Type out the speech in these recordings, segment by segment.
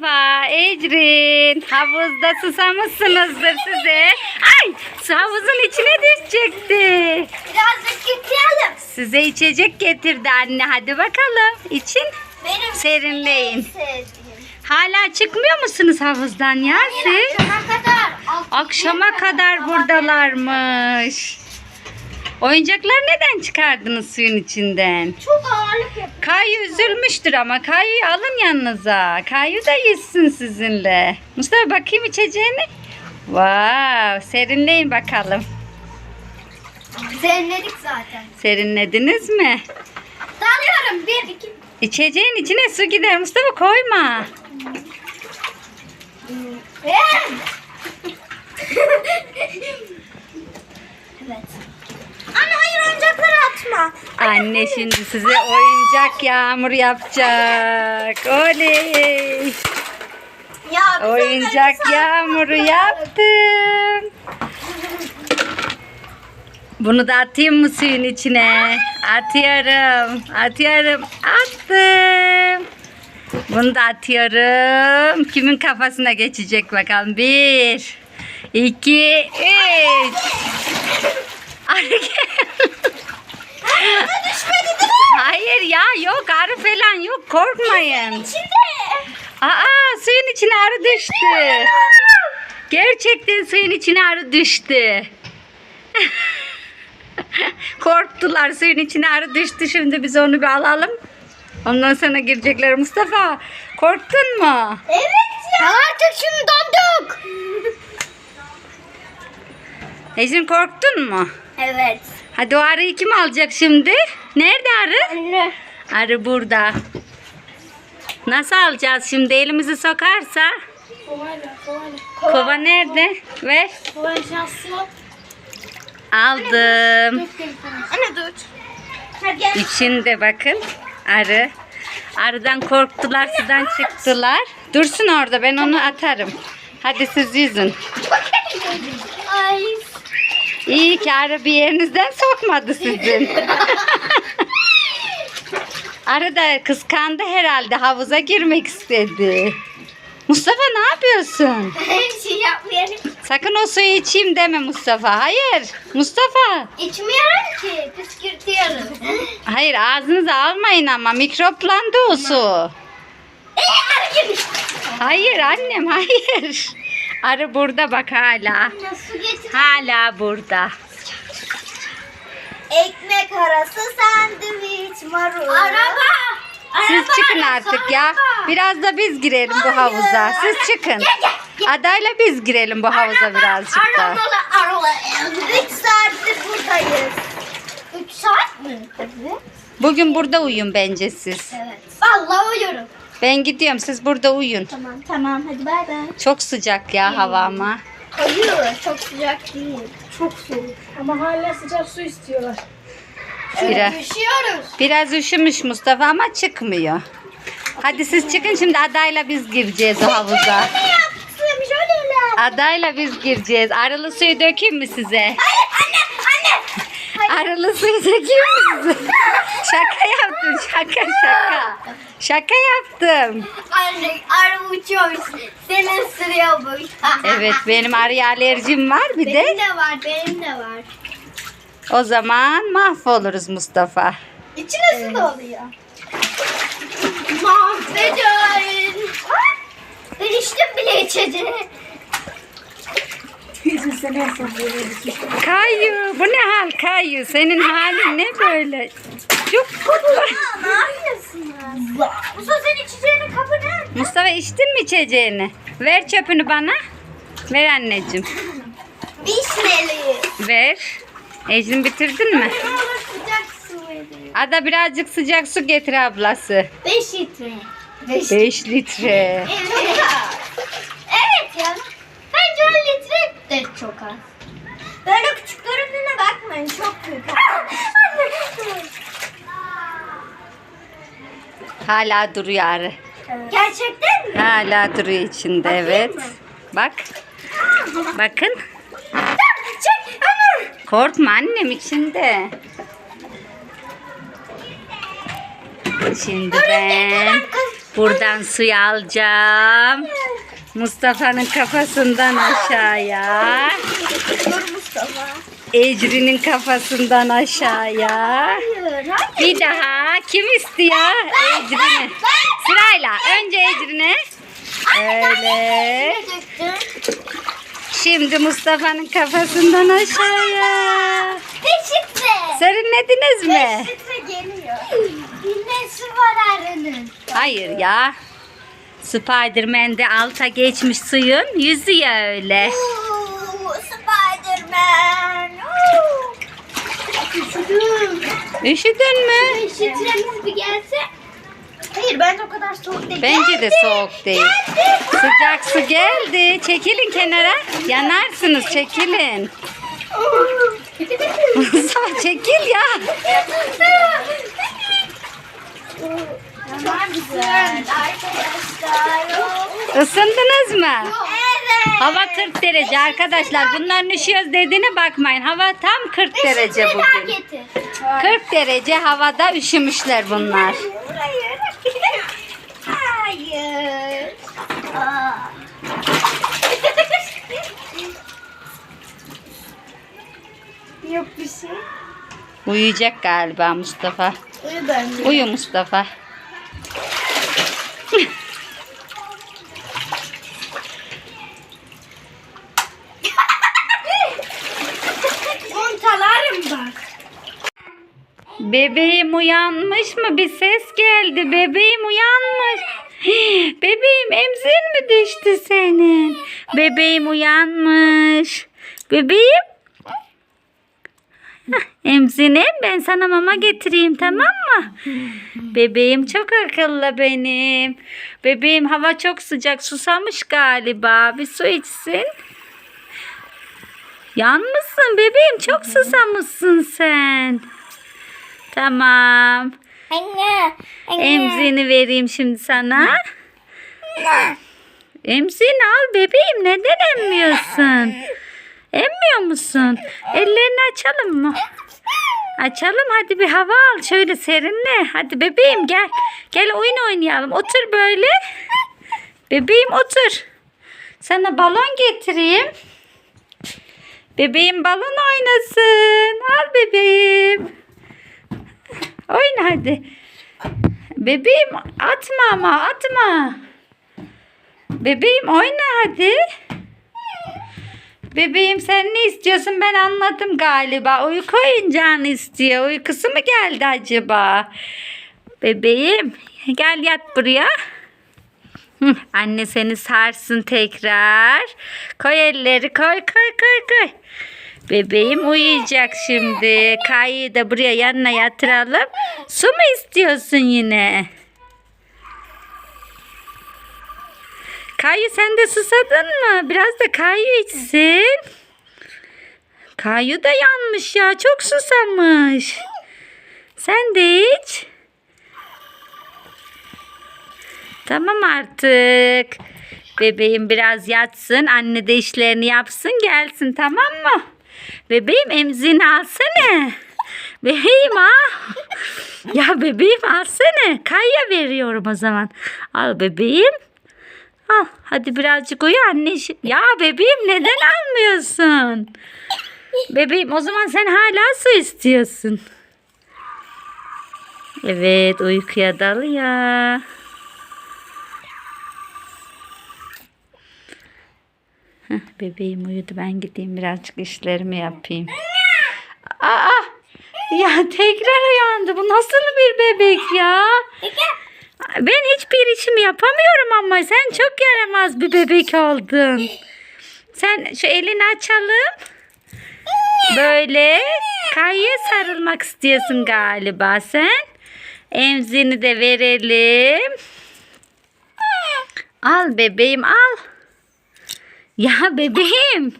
Merhaba Ecrin. Havuzda susamışsınızdır size. Ay havuzun içine düşecekti. Birazcık yıkayalım. Size içecek getirdi anne. Hadi bakalım için. Benim Serinleyin. en sevdiğim. Hala çıkmıyor musunuz havuzdan ya siz? Akşama kadar. Akşama kadar buradalarmış. Oyuncaklar neden çıkardınız suyun içinden? Çok ağırlık yapıyor. Kayu üzülmüştür ama Kayu'yu alın yanınıza. Kayu da yüzsün sizinle. Mustafa bakayım içeceğini. Wow, serinleyin bakalım. Serinledik zaten. Serinlediniz mi? Dalıyorum. Bir, iki. İçeceğin içine su gider Mustafa koyma. Evet. evet. Anne hayır oyuncakları atma. Anne şimdi size oyuncak yağmur yapacak. Oley. Ya Oyuncak yağmuru yaptım. Bunu da atayım mı suyun içine? Atıyorum. Atıyorum. Attım. Bunu da atıyorum. Kimin kafasına geçecek bakalım. Bir, iki, üç. Arı Düşmedi değil mi? Hayır ya yok arı falan yok korkmayın. İçinde. Aa suyun içine arı düştü. Gerçekten suyun içine arı düştü. Korktular suyun içine arı düştü. Şimdi biz onu bir alalım. Ondan sonra girecekler. Mustafa korktun mu? Evet ya. Artık şimdi donduk. Ecin korktun mu? Evet. Hadi o arıyı kim alacak şimdi? Nerede arı? Anne. Arı burada. Nasıl alacağız şimdi? Elimizi sokarsa. Kovayla kovayla. Kova nerede? Ver. Kovayla şansı. Aldım. Anne dur. İçinde bakın arı. Arıdan korktular sudan çıktılar. Dursun orada ben onu atarım. Hadi siz yüzün. Ay. İyi ki arı bir yerinizden sokmadı sizin. arı da kıskandı herhalde havuza girmek istedi. Mustafa ne yapıyorsun? Bir şey yapmayalım. Sakın o suyu içeyim deme Mustafa. Hayır. Mustafa. İçmiyorum ki. Püskürtüyorum. Hayır ağzınıza almayın ama mikroplandı o su. Hayır annem hayır. Arı burada bak hala. Getir. Hala burada. Ekmek arası sandviç marul. Araba. Siz çıkın artık ya. Biraz da biz girelim bu havuza. Siz çıkın. Adayla biz girelim bu havuza birazcık da. Arabalı araba. 3 saattir buradayız. 3 saat mi? Evet. Bugün burada uyuyun bence siz. Evet. Vallahi uyuyorum. Ben gidiyorum siz burada uyuyun. Tamam tamam hadi bay bay. Çok sıcak ya hava ama. Hayır çok sıcak değil. Çok soğuk. Ama hala sıcak su istiyorlar. Biraz, Üşüyoruz. biraz üşümüş Mustafa ama çıkmıyor. Hadi siz çıkın şimdi adayla biz gireceğiz o havuza. Ne yaptım şöyle. Adayla biz gireceğiz. Arılı suyu dökeyim mi size? Anne. Dökeyim mi size? şaka yaptım şaka şaka. Şaka yaptım. Anne arı uçuyormuş. Seni ısırıyormuş. Evet benim arıya alerjim var bir de. Benim de var benim de var. O zaman mahvoluruz Mustafa. İçine su da oluyor. Mahvedin. Ben içtim bile içeceği. Yüzün sene yapsam böyle bir şey. Kayu bu ne hal Kayu? Senin halin ne böyle? Çok ne yapıyorsunuz? Musa sen içeceğinin kapı nerede? Mustafa içtin mi içeceğini? Ver çöpünü bana. Ver anneciğim. Vişneli. Ver. Ecrin bitirdin mi? Ne olur sıcak su verin. Ada birazcık sıcak su getir ablası. 5 litre. 5 5 litre. Evet. Evet ya. Bence 10 litre de çok az. Böyle küçük göründüğüne bakmayın. Çok büyük. Hala duruyor arı. Gerçekten mi? Hala duruyor içinde evet. Bak. Bakın. Çek. Anne. Korkma annem içinde. Şimdi ben Buradan suyu alacağım. Mustafa'nın kafasından aşağıya. Dur Mustafa. Ecrin'in kafasından aşağıya. Hayır, hayır. Bir daha kim istiyor? Ecrin'e. Sırayla. Önce Ecrin'e. Öyle. Şimdi Mustafa'nın kafasından aşağıya. Peşikte. Serinlediniz mi? Peşikte geliyor. Nesi var arının? Hayır ya. Spiderman de alta geçmiş suyun yüzüyor öyle. Oo, Spiderman. Oo. Üşüdüm. Üşüdün mü? Peşitremiz bir gelse. Hayır bence o kadar soğuk değil. Bence de Geldi, soğuk değil. geldi. Sıcak su geldi. Çekilin kenara. Yanarsınız çekilin. Mustafa çekil ya. Çok güzel arkadaşlar. Isındınız mı? Evet. Hava 40 derece arkadaşlar. Bunların üşüyoruz dediğine bakmayın. Hava tam 40 derece bugün. getir. 40 derece havada üşümüşler bunlar. Hayır. Yok bir şey. Uyuyacak galiba Mustafa. Uyu ben. Uyu Mustafa. Montalarım bak. Bebeğim uyanmış mı? Bir ses geldi. Bebeğim uyanmış. Bebeğim emzin mi düştü senin? Bebeğim uyanmış. Bebeğim. Emzine ben sana mama getireyim tamam mı? Bebeğim çok akıllı benim. Bebeğim hava çok sıcak susamış galiba. Bir su içsin. Yanmışsın bebeğim çok susamışsın sen. Tamam. Anne. Emzini vereyim şimdi sana. Emzini al bebeğim. Neden emmiyorsun? Emmiyor musun? Ellerini açalım mı? Açalım hadi bir hava al. Şöyle serinle. Hadi bebeğim gel. Gel oyun oynayalım. Otur böyle. Bebeğim otur. Sana balon getireyim. Bebeğim balon oynasın. Al bebeğim. Oyna hadi. Bebeğim atma ama atma. Bebeğim oyna hadi. Bebeğim sen ne istiyorsun ben anladım galiba. Uyku oyuncağını istiyor. Uykusu mu geldi acaba? Bebeğim gel yat buraya. Anne seni sarsın tekrar. Koy elleri koy koy koy koy. Bebeğim uyuyacak şimdi. Kayı da buraya yanına yatıralım. Su mu istiyorsun yine? Kayu sen de susadın mı? Biraz da Kayu içsin. Kayu da yanmış ya. Çok susamış. Sen de iç. Tamam artık. Bebeğim biraz yatsın. Anne de işlerini yapsın gelsin tamam mı? Bebeğim emzini alsana. Bebeğim al. Ya bebeğim alsana. Kayya veriyorum o zaman. Al bebeğim. Al hadi birazcık uyu anne. Ya bebeğim neden almıyorsun? Bebeğim o zaman sen hala su istiyorsun. Evet uykuya dalıyor. Heh, bebeğim uyudu. Ben gideyim birazcık işlerimi yapayım. Aa! Ya tekrar uyandı. Bu nasıl bir bebek ya? Ben hiçbir işimi yapamıyorum ama sen çok yaramaz bir bebek oldun. Sen şu elini açalım. Böyle kayaya sarılmak istiyorsun galiba sen. Emzini de verelim. Al bebeğim al. Ya bebeğim.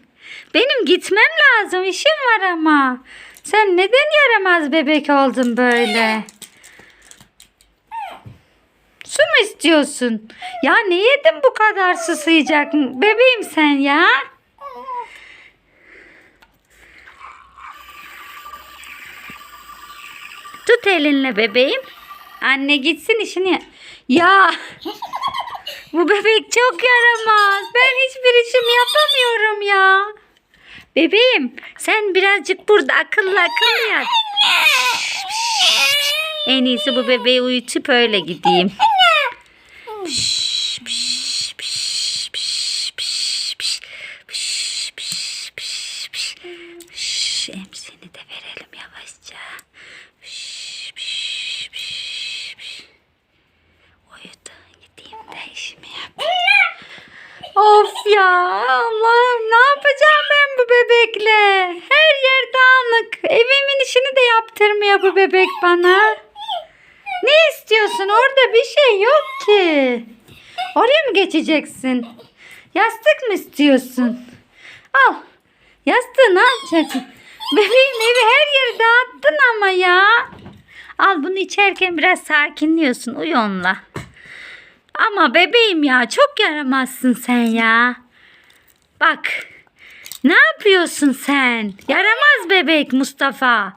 Benim gitmem lazım. işim var ama. Sen neden yaramaz bebek oldun böyle? Su mu istiyorsun? Ya ne yedin bu kadar susayacak? Bebeğim sen ya. Tut elinle bebeğim. Anne gitsin işini. Ya bu bebek çok yaramaz. Ben hiçbir işim yapamıyorum ya. Bebeğim sen birazcık burada akıllı akıllı yat. En iyisi bu bebeği uyutup öyle gideyim. Yaptırmıyor bu bebek bana. Ne istiyorsun? Orada bir şey yok ki. Oraya mı geçeceksin? Yastık mı istiyorsun? Al. Yastığı ne? Bebeğim evi her yeri dağıttın ama ya. Al bunu içerken biraz sakinliyorsun. Uyu onunla. Ama bebeğim ya çok yaramazsın sen ya. Bak. Ne yapıyorsun sen? Yaramaz bebek Mustafa.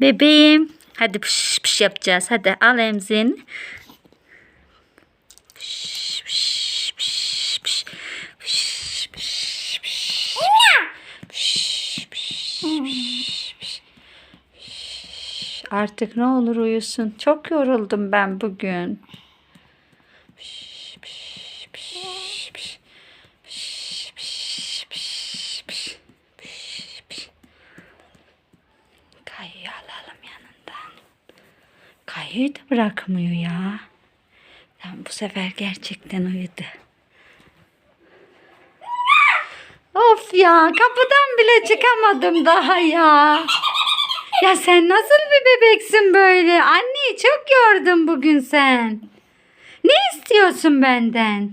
Bebeğim. Hadi pış pış yapacağız. Hadi al emzin. Pış pış pış pış. Pış pış pış. Pış pış pış pış. Pış. Artık ne olur uyusun. Çok yoruldum ben bugün. Pış pış pış pış. Pış pış pış pış. Pış pış. Kayıyı alalım yanından. Kayıyı da bırakmıyor ya. Tamam, bu sefer gerçekten uyudu. Of ya kapıdan bile çıkamadım daha ya. Ya sen nasıl bir bebeksin böyle? Anneyi çok yordun bugün sen. Ne istiyorsun benden?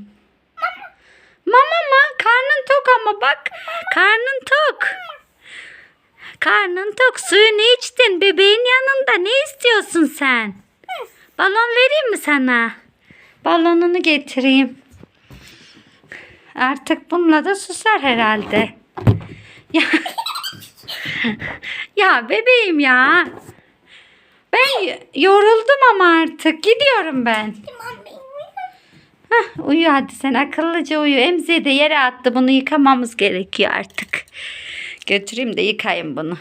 Mama mı? Karnın tok ama bak. Karnın tok. Karnın tok. Suyunu içtin. Bebeğin yanında. Ne istiyorsun sen? Balon vereyim mi sana? Balonunu getireyim. Artık bununla da susar herhalde. Ya, ya bebeğim ya. Ben yoruldum ama artık. Gidiyorum ben. Hah, uyu hadi sen akıllıca uyu. Emziği de yere attı. Bunu yıkamamız gerekiyor artık. Götüreyim de yıkayayım bunu.